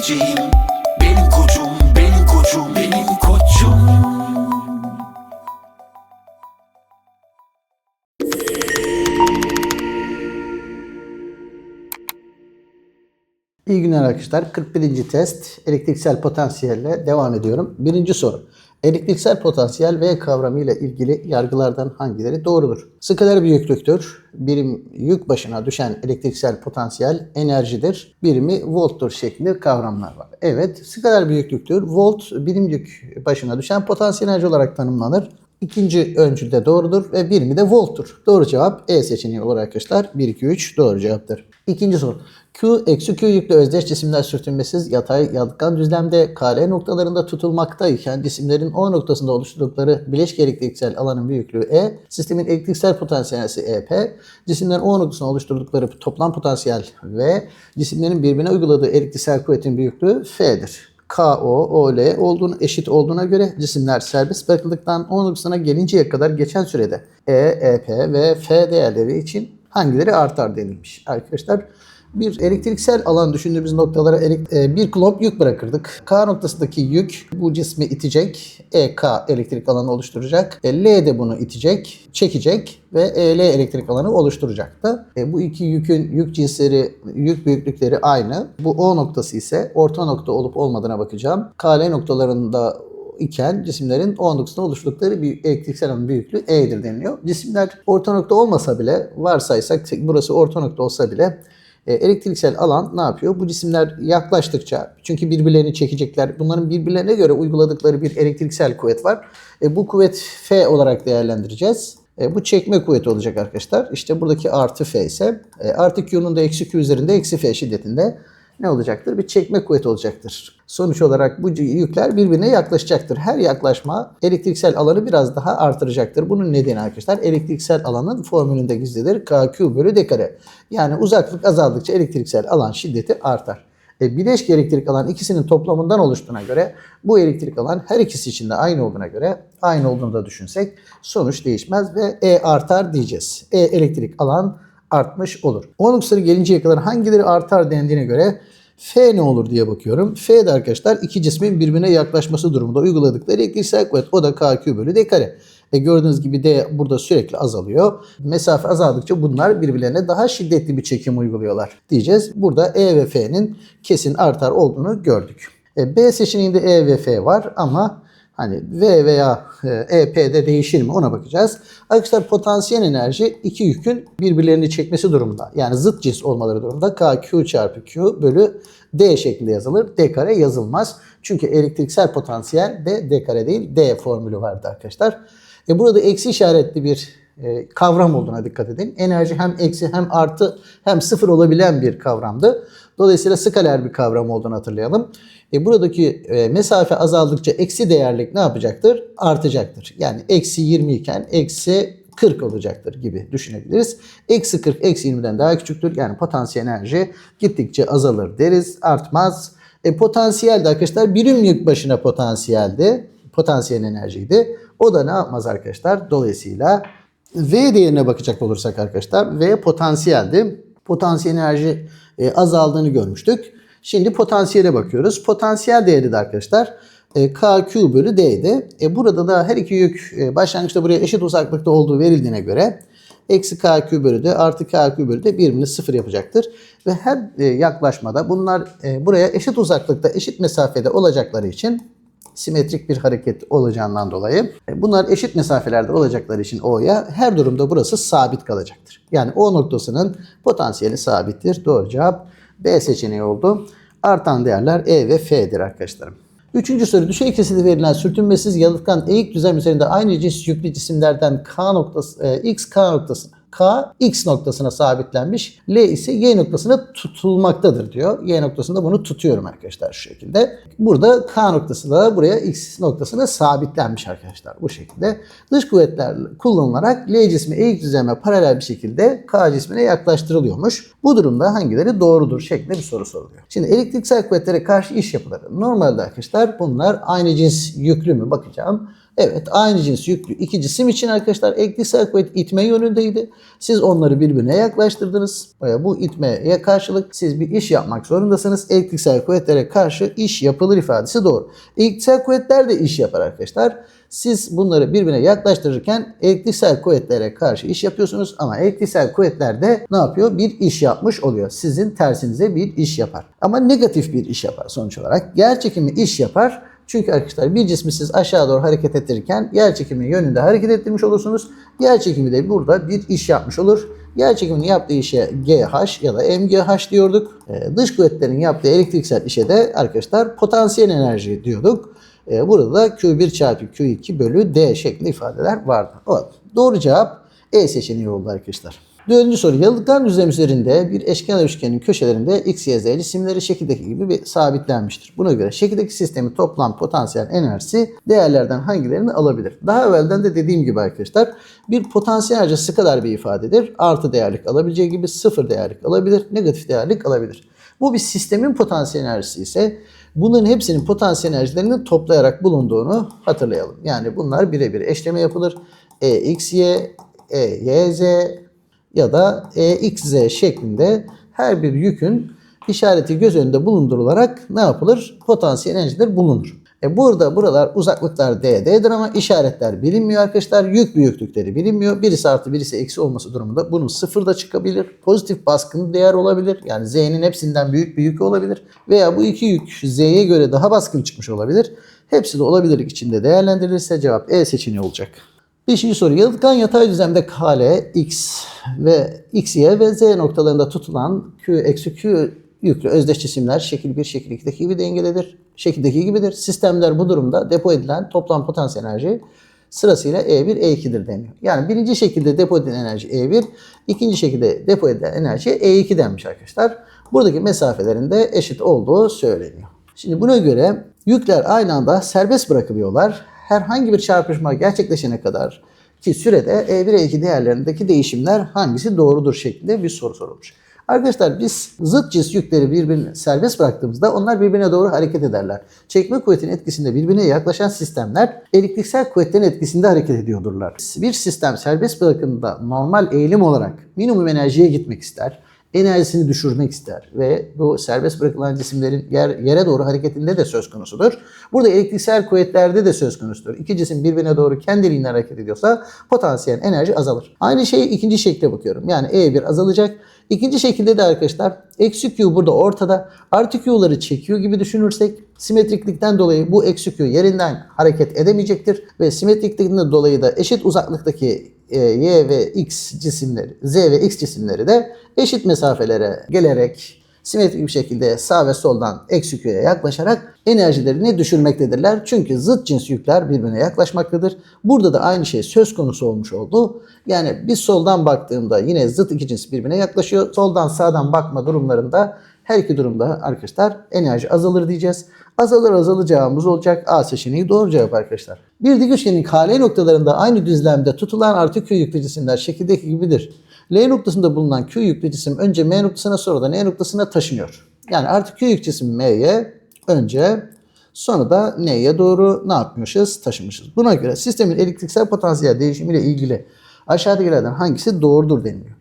geleceğim Benim koçum, benim koçum, benim koçum İyi günler arkadaşlar. 41. test elektriksel potansiyelle devam ediyorum. Birinci soru. Elektriksel potansiyel V kavramı ile ilgili yargılardan hangileri doğrudur? Skaler büyüklüktür. Birim yük başına düşen elektriksel potansiyel enerjidir. Birimi volttur şeklinde kavramlar var. Evet, skaler büyüklüktür. Volt birim yük başına düşen potansiyel enerji olarak tanımlanır. İkinci öncülde doğrudur ve birimi de volttur. Doğru cevap E seçeneği olur arkadaşlar. 1, 2, 3 doğru cevaptır. İkinci soru. Q eksi Q yüklü özdeş cisimler sürtünmesiz yatay yalıtkan düzlemde KL noktalarında tutulmaktayken cisimlerin O noktasında oluşturdukları bileşik elektriksel alanın büyüklüğü E, sistemin elektriksel potansiyeli EP, cisimlerin O noktasında oluşturdukları toplam potansiyel V, cisimlerin birbirine uyguladığı elektriksel kuvvetin büyüklüğü F'dir. KO, OL olduğunu, eşit olduğuna göre cisimler serbest bırakıldıktan 10 noktasına gelinceye kadar geçen sürede E, EP ve F değerleri için hangileri artar denilmiş. Arkadaşlar bir elektriksel alan düşündüğümüz noktalara e, bir kulomb yük bırakırdık. K noktasındaki yük bu cismi itecek. EK elektrik alanı oluşturacak. E, L de bunu itecek, çekecek ve EL elektrik alanı oluşturacaktı. E, bu iki yükün yük cinsleri, yük büyüklükleri aynı. Bu O noktası ise orta nokta olup olmadığına bakacağım. KL noktalarında iken cisimlerin o noktasında oluşturdukları bir elektriksel alanın büyüklüğü E'dir deniliyor. Cisimler orta nokta olmasa bile varsaysak burası orta nokta olsa bile e, elektriksel alan ne yapıyor? Bu cisimler yaklaştıkça çünkü birbirlerini çekecekler. Bunların birbirlerine göre uyguladıkları bir elektriksel kuvvet var. E, bu kuvvet F olarak değerlendireceğiz. E, bu çekme kuvveti olacak arkadaşlar. İşte buradaki artı F ise e, artı Q'nun da eksi Q üzerinde eksi F şiddetinde ne olacaktır? Bir çekme kuvveti olacaktır. Sonuç olarak bu yükler birbirine yaklaşacaktır. Her yaklaşma elektriksel alanı biraz daha artıracaktır. Bunun nedeni arkadaşlar elektriksel alanın formülünde gizlidir. KQ bölü D kare. Yani uzaklık azaldıkça elektriksel alan şiddeti artar. E, bileşik elektrik alan ikisinin toplamından oluştuğuna göre bu elektrik alan her ikisi için de aynı olduğuna göre aynı olduğunu da düşünsek sonuç değişmez ve E artar diyeceğiz. E elektrik alan artmış olur. 10 sayı gelinceye kadar hangileri artar dendiğine göre F ne olur diye bakıyorum. F de arkadaşlar iki cismin birbirine yaklaşması durumunda uyguladıkları elektriksel kuvvet. O da KQ bölü D kare. E gördüğünüz gibi D burada sürekli azalıyor. Mesafe azaldıkça bunlar birbirlerine daha şiddetli bir çekim uyguluyorlar diyeceğiz. Burada E ve F'nin kesin artar olduğunu gördük. E, B seçeneğinde E ve F var ama Hani V veya e, EP'de değişir mi ona bakacağız. Arkadaşlar potansiyel enerji iki yükün birbirlerini çekmesi durumunda. Yani zıt cins olmaları durumunda KQ çarpı Q bölü D şeklinde yazılır. D kare yazılmaz. Çünkü elektriksel potansiyel de D kare değil D formülü vardı arkadaşlar. E burada eksi işaretli bir e, kavram olduğuna dikkat edin. Enerji hem eksi hem artı hem sıfır olabilen bir kavramdı. Dolayısıyla skaler bir kavram olduğunu hatırlayalım. E, buradaki e, mesafe azaldıkça eksi değerlik ne yapacaktır? Artacaktır. Yani eksi 20 iken eksi 40 olacaktır gibi düşünebiliriz. Eksi 40 eksi 20'den daha küçüktür. Yani potansiyel enerji gittikçe azalır deriz. Artmaz. E, potansiyel de arkadaşlar birim yük başına potansiyeldi. Potansiyel enerjiydi. O da ne yapmaz arkadaşlar? Dolayısıyla V değerine bakacak olursak arkadaşlar V potansiyeldi. Potansiyel enerji e, azaldığını görmüştük. Şimdi potansiyele bakıyoruz. Potansiyel değeri de arkadaşlar e, KQ bölü D'ydi. E, burada da her iki yük e, başlangıçta buraya eşit uzaklıkta olduğu verildiğine göre eksi KQ bölü D artı KQ bölü D birbirini sıfır yapacaktır. Ve her e, yaklaşmada bunlar e, buraya eşit uzaklıkta eşit mesafede olacakları için simetrik bir hareket olacağından dolayı e, bunlar eşit mesafelerde olacakları için O'ya her durumda burası sabit kalacaktır. Yani O noktasının potansiyeli sabittir. Doğru cevap B seçeneği oldu. Artan değerler E ve F'dir arkadaşlarım. Üçüncü soru düşey kesiti verilen sürtünmesiz yalıtkan eğik düzlem üzerinde aynı cins yüklü cisimlerden K noktası, e, X K noktasına K X noktasına sabitlenmiş. L ise Y noktasına tutulmaktadır diyor. Y noktasında bunu tutuyorum arkadaşlar şu şekilde. Burada K noktası da buraya X noktasına sabitlenmiş arkadaşlar bu şekilde. Dış kuvvetler kullanılarak L cismi eğik düzleme paralel bir şekilde K cismine yaklaştırılıyormuş. Bu durumda hangileri doğrudur şeklinde bir soru soruluyor. Şimdi elektriksel kuvvetlere karşı iş yapıları. Normalde arkadaşlar bunlar aynı cins yüklü mü bakacağım. Evet aynı cins yüklü iki cisim için arkadaşlar elektriksel kuvvet itme yönündeydi. Siz onları birbirine yaklaştırdınız. Bu itmeye karşılık siz bir iş yapmak zorundasınız. Elektriksel kuvvetlere karşı iş yapılır ifadesi doğru. Elektriksel kuvvetler de iş yapar arkadaşlar. Siz bunları birbirine yaklaştırırken elektriksel kuvvetlere karşı iş yapıyorsunuz ama elektriksel kuvvetler de ne yapıyor? Bir iş yapmış oluyor. Sizin tersinize bir iş yapar. Ama negatif bir iş yapar sonuç olarak. Yer çekimi iş yapar. Çünkü arkadaşlar bir cismi siz aşağı doğru hareket ettirirken yer çekimi yönünde hareket ettirmiş olursunuz. Yer çekimi de burada bir iş yapmış olur. Yer çekiminin yaptığı işe GH ya da MGH diyorduk. Ee, dış kuvvetlerin yaptığı elektriksel işe de arkadaşlar potansiyel enerji diyorduk. Ee, burada da Q1 çarpı Q2 bölü D şeklinde ifadeler vardı. Evet. Doğru cevap E seçeneği oldu arkadaşlar. Dördüncü soru. Yalıtkan düzlem üzerinde bir eşkenar üçgenin köşelerinde x, y, z cisimleri şekildeki gibi bir sabitlenmiştir. Buna göre şekildeki sistemin toplam potansiyel enerjisi değerlerden hangilerini alabilir? Daha evvelden de dediğim gibi arkadaşlar bir potansiyel enerjisi kadar bir ifadedir. Artı değerlik alabileceği gibi sıfır değerlik alabilir, negatif değerlik alabilir. Bu bir sistemin potansiyel enerjisi ise bunların hepsinin potansiyel enerjilerini toplayarak bulunduğunu hatırlayalım. Yani bunlar birebir eşleme yapılır. E, x, y, e, y, z ya da e, x, z şeklinde her bir yükün işareti göz önünde bulundurularak ne yapılır? Potansiyel enerjiler bulunur. E burada buralar uzaklıklar d, d'dir ama işaretler bilinmiyor arkadaşlar. Yük büyüklükleri bilinmiyor. Birisi artı birisi eksi olması durumunda bunun sıfır da çıkabilir. Pozitif baskın değer olabilir. Yani z'nin hepsinden büyük bir yük olabilir. Veya bu iki yük z'ye göre daha baskın çıkmış olabilir. Hepsi de olabilirlik içinde değerlendirilirse cevap E seçeneği olacak. Beşinci soru. Yalıtkan yatay düzlemde kale, x ve x, y ve z noktalarında tutulan q eksi q yüklü özdeş cisimler şekil 1, şekil 2'deki gibi dengededir. Şekildeki gibidir. Sistemler bu durumda depo edilen toplam potansiyel enerji sırasıyla E1, E2'dir deniyor. Yani birinci şekilde depo edilen enerji E1, ikinci şekilde depo edilen enerji E2 denmiş arkadaşlar. Buradaki mesafelerin de eşit olduğu söyleniyor. Şimdi buna göre yükler aynı anda serbest bırakılıyorlar. Herhangi bir çarpışma gerçekleşene kadar ki sürede E1, E2 değerlerindeki değişimler hangisi doğrudur şeklinde bir soru sorulmuş. Arkadaşlar biz zıt cins yükleri birbirine serbest bıraktığımızda onlar birbirine doğru hareket ederler. Çekme kuvvetinin etkisinde birbirine yaklaşan sistemler elektriksel kuvvetlerin etkisinde hareket ediyordurlar. Bir sistem serbest bırakımda normal eğilim olarak minimum enerjiye gitmek ister enerjisini düşürmek ister ve bu serbest bırakılan cisimlerin yer, yere doğru hareketinde de söz konusudur. Burada elektriksel kuvvetlerde de söz konusudur. İki cisim birbirine doğru kendiliğinden hareket ediyorsa potansiyel enerji azalır. Aynı şeyi ikinci şekle bakıyorum. Yani E1 azalacak. İkinci şekilde de arkadaşlar eksi Q burada ortada. Artı Q'ları çekiyor gibi düşünürsek simetriklikten dolayı bu eksi Q yerinden hareket edemeyecektir. Ve simetriklikten dolayı da eşit uzaklıktaki e, Y ve X cisimleri, Z ve X cisimleri de eşit mesafelere gelerek simetrik bir şekilde sağ ve soldan eksi Q'ya yaklaşarak enerjilerini düşürmektedirler. Çünkü zıt cins yükler birbirine yaklaşmaktadır. Burada da aynı şey söz konusu olmuş oldu. Yani biz soldan baktığımda yine zıt iki cins birbirine yaklaşıyor. Soldan sağdan bakma durumlarında her iki durumda arkadaşlar enerji azalır diyeceğiz. Azalır azalacağımız olacak. A seçeneği doğru cevap arkadaşlar. Bir dik üçgenin KL noktalarında aynı düzlemde tutulan artı Q yüklü cisimler şekildeki gibidir. L noktasında bulunan Q yüklü cisim önce M noktasına sonra da N noktasına taşınıyor. Yani artı Q yük cisim M'ye önce sonra da N'ye doğru ne yapmışız? Taşımışız. Buna göre sistemin elektriksel potansiyel değişimiyle ilgili aşağıdakilerden hangisi doğrudur deniliyor.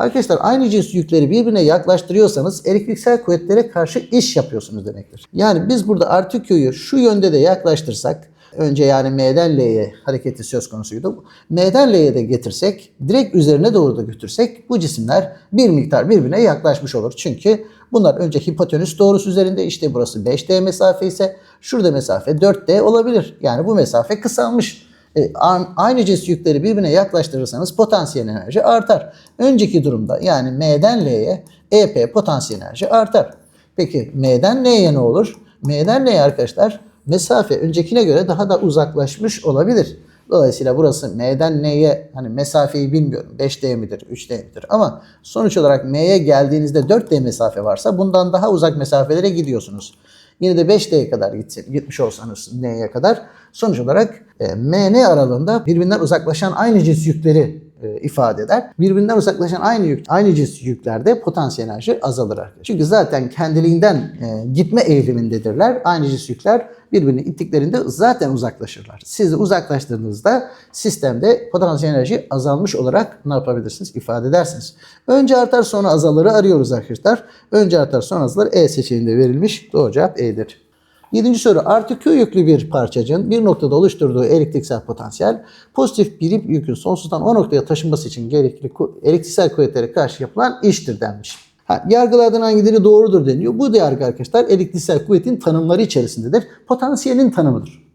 Arkadaşlar aynı cins yükleri birbirine yaklaştırıyorsanız elektriksel kuvvetlere karşı iş yapıyorsunuz demektir. Yani biz burada artı Q'yu şu yönde de yaklaştırsak önce yani M'den L'ye hareketi söz konusuydu. M'den L'ye de getirsek direkt üzerine doğru da götürsek bu cisimler bir miktar birbirine yaklaşmış olur. Çünkü bunlar önce hipotenüs doğrusu üzerinde işte burası 5D mesafe ise şurada mesafe 4D olabilir. Yani bu mesafe kısalmış. E, aynı cins yükleri birbirine yaklaştırırsanız potansiyel enerji artar. Önceki durumda yani M'den L'ye EP potansiyel enerji artar. Peki M'den L'ye ne olur? M'den L'ye arkadaşlar mesafe öncekine göre daha da uzaklaşmış olabilir. Dolayısıyla burası M'den N'ye hani mesafeyi bilmiyorum 5D midir 3D midir ama sonuç olarak M'ye geldiğinizde 4D mesafe varsa bundan daha uzak mesafelere gidiyorsunuz. Yine de 5D'ye kadar gitsin, gitmiş olsanız N'ye kadar. Sonuç olarak e, MN aralığında birbirinden uzaklaşan aynı cins yükleri e, ifade eder. Birbirinden uzaklaşan aynı yük, aynı cins yüklerde potansiyel enerji azalır arkadaşlar. Çünkü zaten kendiliğinden e, gitme eğilimindedirler. Aynı cins yükler birbirini ittiklerinde zaten uzaklaşırlar. Siz de uzaklaştırdığınızda sistemde potansiyel enerji azalmış olarak ne yapabilirsiniz? ifade edersiniz. Önce artar sonra azalırı arıyoruz arkadaşlar. Önce artar sonra azalır E seçeneğinde verilmiş. Doğru cevap E'dir. Yedinci soru. Artı Q yüklü bir parçacığın bir noktada oluşturduğu elektriksel potansiyel pozitif bir yükün sonsuzdan o noktaya taşınması için gerekli elektriksel kuvvetlere karşı yapılan iştir denmiş. Ha, yargılardan hangileri doğrudur deniyor. Bu yargı arkadaşlar elektriksel kuvvetin tanımları içerisindedir. Potansiyelin tanımıdır.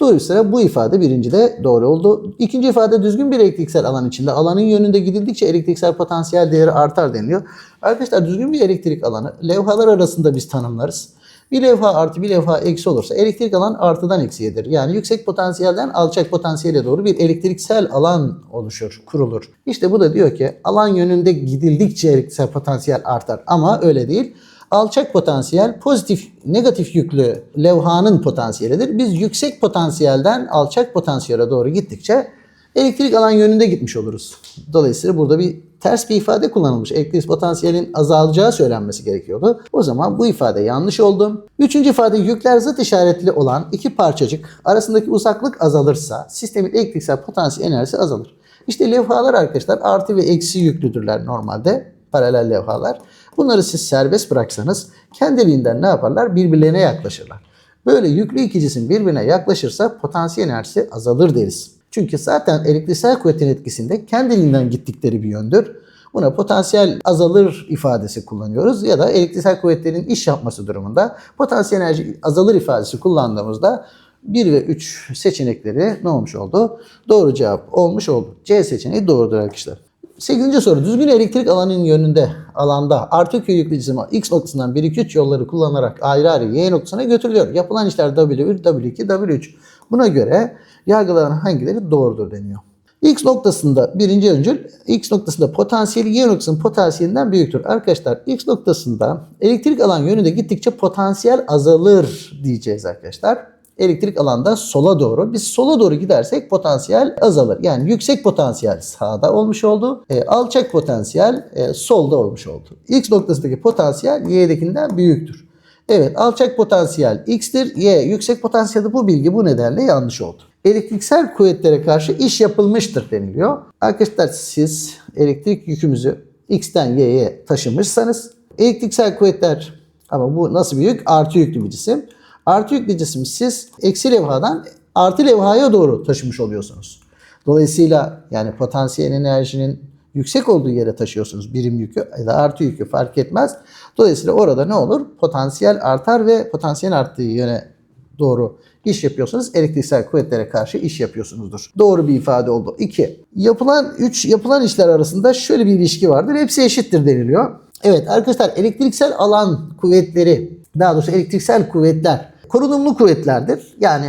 Dolayısıyla bu ifade birinci de doğru oldu. İkinci ifade düzgün bir elektriksel alan içinde alanın yönünde gidildikçe elektriksel potansiyel değeri artar deniliyor. Arkadaşlar düzgün bir elektrik alanı levhalar arasında biz tanımlarız. Bir levha artı bir levha eksi olursa elektrik alan artıdan eksiyedir. Yani yüksek potansiyelden alçak potansiyele doğru bir elektriksel alan oluşur, kurulur. İşte bu da diyor ki alan yönünde gidildikçe elektriksel potansiyel artar ama öyle değil. Alçak potansiyel pozitif negatif yüklü levhanın potansiyelidir. Biz yüksek potansiyelden alçak potansiyele doğru gittikçe elektrik alan yönünde gitmiş oluruz. Dolayısıyla burada bir ters bir ifade kullanılmış. Elektrik potansiyelin azalacağı söylenmesi gerekiyordu. O zaman bu ifade yanlış oldu. Üçüncü ifade yükler zıt işaretli olan iki parçacık arasındaki uzaklık azalırsa sistemin elektriksel potansiyel enerjisi azalır. İşte levhalar arkadaşlar artı ve eksi yüklüdürler normalde. Paralel levhalar. Bunları siz serbest bıraksanız kendiliğinden ne yaparlar? Birbirlerine yaklaşırlar. Böyle yüklü iki cisim birbirine yaklaşırsa potansiyel enerjisi azalır deriz. Çünkü zaten elektriksel kuvvetin etkisinde kendiliğinden gittikleri bir yöndür. Buna potansiyel azalır ifadesi kullanıyoruz ya da elektriksel kuvvetlerin iş yapması durumunda potansiyel enerji azalır ifadesi kullandığımızda 1 ve 3 seçenekleri ne olmuş oldu? Doğru cevap olmuş oldu. C seçeneği doğrudur arkadaşlar. 8. soru. Düzgün elektrik alanının yönünde alanda artı Q yüklü cisim X noktasından 1, 2, 3 yolları kullanarak ayrı ayrı Y noktasına götürülüyor. Yapılan işler W1, W2, W3. Buna göre yargıların hangileri doğrudur deniyor. X noktasında birinci öncül X noktasında potansiyeli Y noktasının potansiyelinden büyüktür. Arkadaşlar X noktasında elektrik alan yönünde gittikçe potansiyel azalır diyeceğiz arkadaşlar. Elektrik alanda sola doğru. Biz sola doğru gidersek potansiyel azalır. Yani yüksek potansiyel sağda olmuş oldu. E, alçak potansiyel e, solda olmuş oldu. X noktasındaki potansiyel Y'dekinden büyüktür. Evet alçak potansiyel x'tir. Y yüksek potansiyelde bu bilgi bu nedenle yanlış oldu. Elektriksel kuvvetlere karşı iş yapılmıştır deniliyor. Arkadaşlar siz elektrik yükümüzü x'ten y'ye taşımışsanız elektriksel kuvvetler ama bu nasıl bir yük? Artı yüklü bir cisim. Artı yüklü cisim siz eksi levhadan artı levhaya doğru taşımış oluyorsunuz. Dolayısıyla yani potansiyel enerjinin yüksek olduğu yere taşıyorsunuz birim yükü ya da artı yükü fark etmez. Dolayısıyla orada ne olur? Potansiyel artar ve potansiyel arttığı yöne doğru iş yapıyorsanız elektriksel kuvvetlere karşı iş yapıyorsunuzdur. Doğru bir ifade oldu. 2. Yapılan 3 yapılan işler arasında şöyle bir ilişki vardır. Hepsi eşittir deniliyor. Evet arkadaşlar elektriksel alan kuvvetleri daha doğrusu elektriksel kuvvetler korunumlu kuvvetlerdir. Yani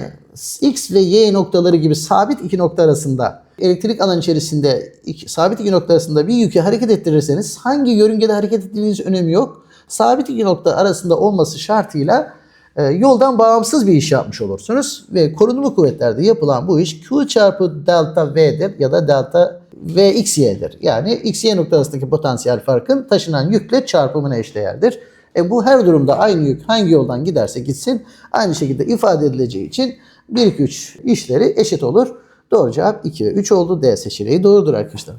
X ve Y noktaları gibi sabit iki nokta arasında elektrik alan içerisinde iki, sabit iki nokta arasında bir yükü hareket ettirirseniz hangi yörüngede hareket ettiğiniz önemi yok. Sabit iki nokta arasında olması şartıyla e, yoldan bağımsız bir iş yapmış olursunuz. Ve korunumlu kuvvetlerde yapılan bu iş Q çarpı delta V'dir ya da delta Vxy'dir. Yani XY nokta arasındaki potansiyel farkın taşınan yükle çarpımına eşdeğerdir. E bu her durumda aynı yük hangi yoldan giderse gitsin aynı şekilde ifade edileceği için 1 2 3 işleri eşit olur. Doğru cevap 2 ve 3 oldu. D seçeneği doğrudur arkadaşlar.